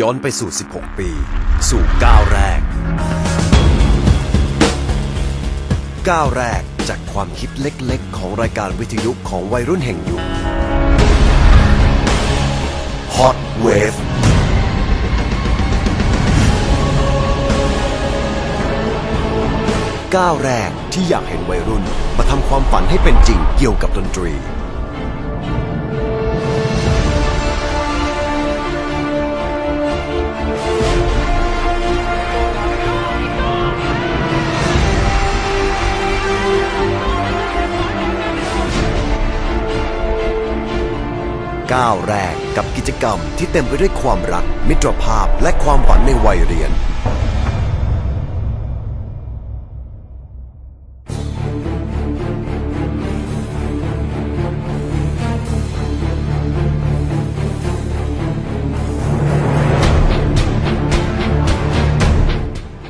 ย้อนไปสู่ 16 ปี สู่ก้าวแรก ก้าวแรกจากความคิดเล็กๆ ของรายการวิทยุของวัยรุ่นแห่งยุค Hot Wave ก้าวแรกที่อยากเห็นวัยรุ่นมาทำความฝันให้เป็นจริงเกี่ยวกับดนตรี ก้าวแรกกับกิจกรรมที่เต็มไปด้วยความรัก มิตรภาพและความฝันในวัยเรียน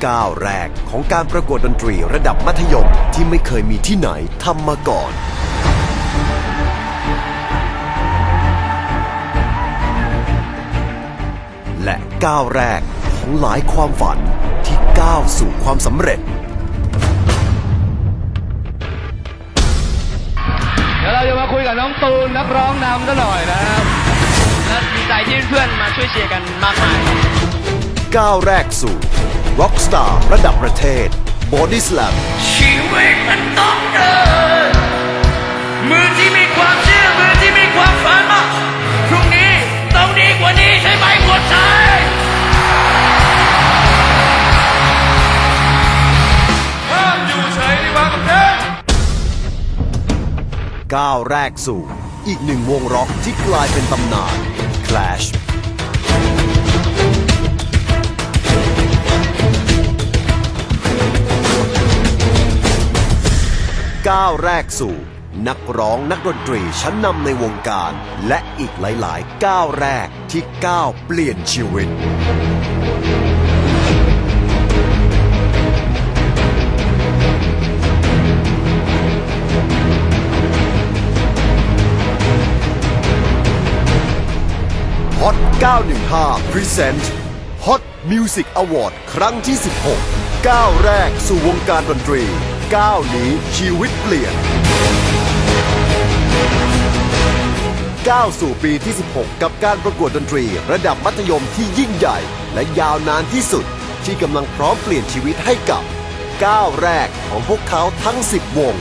ก้าวแรกของการประกวดดนตรีระดับมัธยมที่ไม่เคยมีที่ไหนทำมาก่อน ก้าวแรกของหลายความฝันที่ก้าวสู่ความสำเร็จ เดี๋ยวเราจะมาคุยกับน้องตูนนักร้องนำซะหน่อยนะครับและดีใจที่เพื่อนๆมาช่วยเชียร์กันมากมายก้าวแรกสู่ Rockstar ระดับประเทศ Body Slam ชีวิตมันต้อง ก้าวแรกสู่ อีกหนึ่งวงร็อกที่กลายเป็นตำนาน Clash ก้าวแรกสู่ นักร้องนักดนตรีชั้นนำในวงการ และอีกหลาย ๆ ก้าวแรกที่ก้าวเปลี่ยนชีวิต Hot 915 Present Hot Music Award ครั้งที่ 16 ก้าวแรกสู่วงการดนตรี ก้าวนี้ชีวิตเปลี่ยน ก้าวสู่ปีที่ 16 กับการประกวดดนตรี ระดับมัธยมที่ยิ่งใหญ่ และยาวนานที่สุด ที่กำลังพร้อมเปลี่ยนชีวิตให้กับ ก้าวแรกของพวกเขาทั้ง 10 วง